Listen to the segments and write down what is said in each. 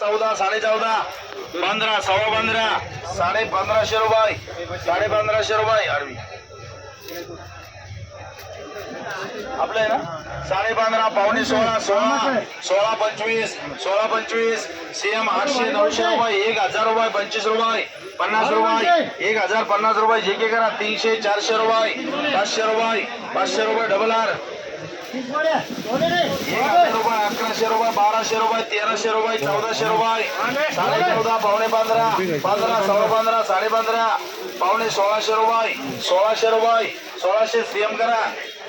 चौदा साडे चौदा पंधरा सव्वा पंधरा साडे पंधराशे रुपये साडे पंधराशे रुपये आडवी आपलं ना? साडे पंधरा पावणे सोळा सोळा सोळा पंचवीस सोळा पंचवीस सीएम आठशे नऊशे रुपये एक हजार रुपये पंचवीस रुपये पन्नास रुपये एक हजार पन्नास रुपये जे के करा तीनशे चारशे रुपये पाचशे रुपये पाचशे रुपये डबल आर रुपये अकराशे रुपये बाराशे रुपये तेराशे रुपये चौदाशे रुपये. साडे चौदा पावणे पंधरा. पंधरा सव्वा पंधरा साडे पंधरा. पावणे सोळाशे रुपये सोळाशे रुपये सोळाशे सीएम करा.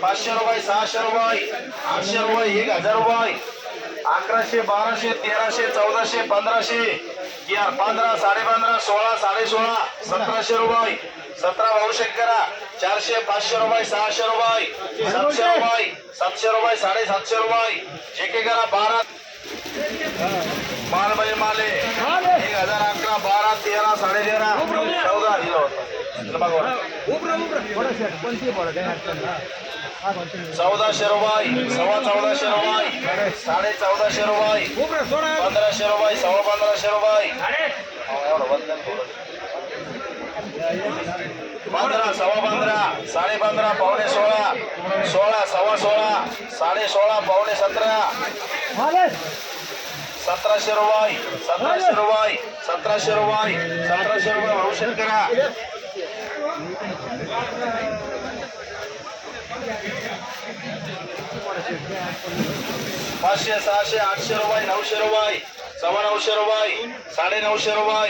पाचशे रुपये सहाशे रुपये आठशे रुपये एक हजार रुपये. अकराशे बाराशे तेराशे चौदाशे पंधराशे. पंधरा साडे पंधरा सोळा साडे सोळा सतराशे रुपये. सतरा भाऊशे करा चारशे पाचशे रुपये सहाशे रुपये. सातशे रुपये सातशे रुपये साडे सातशे रुपये. जे के करा बारा. माल म्हणजे माले एक हजार अकरा बारा तेरा साडे तेरा चौदा दिला चौदाशे रुपये सव्वा चौदाशे रुपये साडे चौदाशे रुपये पंधराशे रुपये सव्वा पंधराशे रुपये. पंधरा सव्वा पंधरा साडे पंधरा पावणे सोळा सोळा सव्वा सोळा साडे सोळा पावणे सतरा. सतराशे रुपये सतराशे रुपये सतराशे रुपये सतराशे रुपये औषध करा पाचशे सहाशे आठशे रुपये नऊशे रुपये सव्वा नऊशे रुपये साडे नऊशे रुपये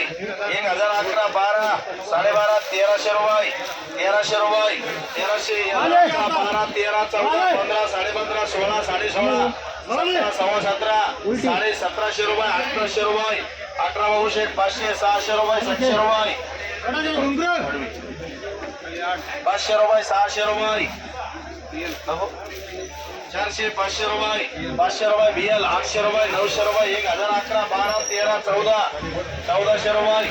एक हजार अकरा बारा साडेबारा तेराशे रुपये तेराशे रुपये तेराशे बारा तेरा चौदा पंधरा साडे पंधरा सोळा साडे सोळा सतरा सव्वा सतरा साडे सतराशे रुपये अठराशे रुपये अठरा बहुशे पाचशे सहाशे रुपये सातशे रुपये. पाचशे रुपये सहाशे रुपये. चारशे पाचशे रुपये पाचशे रुपये बियल आठशे रुपये नऊशे रुपये एक हजार अकरा बारा तेरा चौदा चौदाशे रुपये.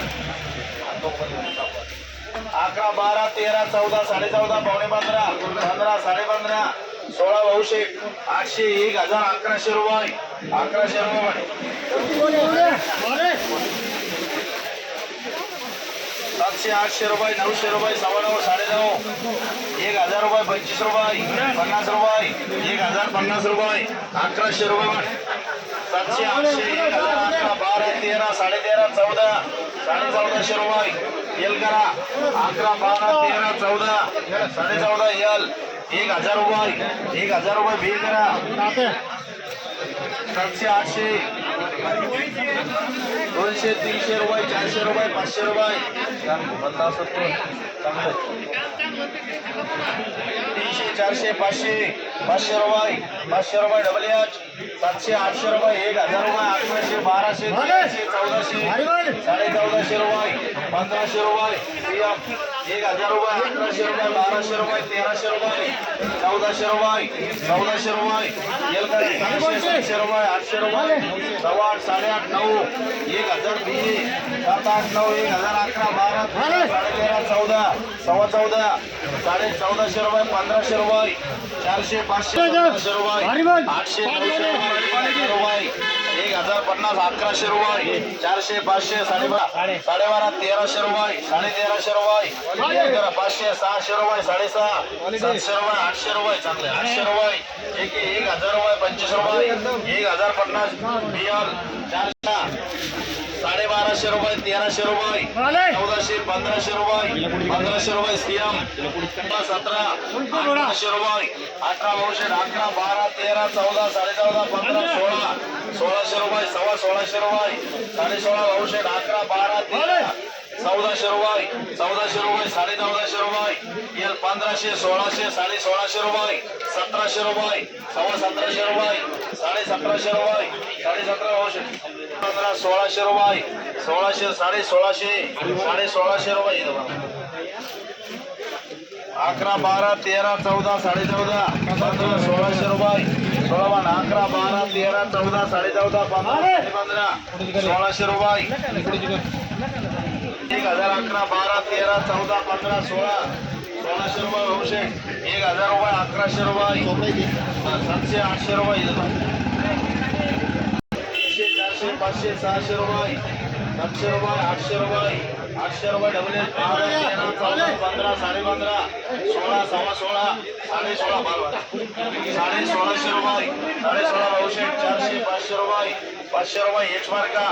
अकरा बारा तेरा चौदा साडे चौदा पावणे पंधरा पंधरा साडे पंधरा सोळा भाऊशे आठशे एक हजार अकराशे रुपये. अकराशे रुपये. सातशे आठशे रुपये नऊशे रुपये सव्वा नऊ साडे नऊ एक हजार रुपये पंचवीस रुपये पन्नास रुपये एक हजार पन्नास रुपये अकराशे रुपये सातशे आठशे एक हजार अकरा बारा तेरा साडेतेरा चौदा साडे चौदाशे रुपये. एल करा. अकरा बारा तेरा चौदा साडे चौदा एल. एक हजार रुपये एक हजार रुपये बिल करा. सातशे आठशे दोनशे तीनशे रुपये चारशे रुपये पाचशे रुपये. पन्नास सत्तर चांगलं. तीनशे चारशे पाचशे पाचशे रुपये पाचशे रुपये डबल एच सातशे आठशे रुपये एक हजार रुपये अकराशे बाराशे तेराशे चौदाशे साडे चौदाशे रुपये पंधराशे रुपये एक हजार रुपये अकराशे रुपये बाराशे रुपये तेराशे रुपये चौदाशे रुपये चौदाशे रुपये सातशे रुपये आठशे रुपये सव्वा आठ साडेआठ नऊ एक हजार बी सात आठ नऊ एक हजार अकरा बारा साडे तेरा चौदा सव्वा चौदा साडे चौदाशे रुपये पंधराशे रुपये चारशे पाचशे रुपये आठशे रुपये. एक हजार पन्नास अकराशे रुपये. चारशे पाचशे साडेबारा साडेबारा तेराशे रुपये. साडे तेराशे रुपये पाचशे सहाशे रुपये साडेसहा. सातशे रुपये आठशे रुपये चांगले. आठशे रुपये. एक एक हजार रुपये पंचवीस रुपये. एक हजार पन्नास बियाल चारशे. साडेबाराशे रुपये तेराशे रुपये चौदाशे पंधराशे रुपये पंधराशे रुपये सीएम सतरा अठराशे रुपये अठरा नऊशे अकरा बारा तेरा चौदा साडे चौदा पंधरा सोळा सोळाशे रुपये सव्वा सोळाशे रुपये साडे सोळा नऊशे अकरा बारा तेरा चौदाशे रुपये चौदाशे रुपये साडे एल पंधराशे सोळाशे साडे सोळाशे रुपये सतराशे रुपये सव्वा सतराशे रुपये साडे सतराशे रुपये साडे सतरा पंधरा सोळाशे रुपये सोळाशे साडे सोळाशे साडे सोळाशे रुपये अकरा बारा तेरा चौदा साडे चौदा पंधरा सोळाशे रुपये. सोळा अकरा बारा तेरा चौदा साडे चौदा पंधरा पंधरा सोळाशे रुपये. एक हजार अकरा बारा तेरा चौदा पंधरा सोळा सोळाशे रुपये होऊशे एक हजार रुपये अकराशे रुपये सातशे आठशे रुपये तीनशे चारशे पाचशे सहाशे रुपये सातशे रुपये आठशे रुपये आठशे रुपये डबल एच बारा तेरा चौदा पंधरा साडे पंधरा सोळा सव्वा सोळा साडे सोळा बारा साडे सोळाशे रुपये साडे सोळा नऊशे चारशे पाचशे रुपये पाचशे रुपये एच मार्का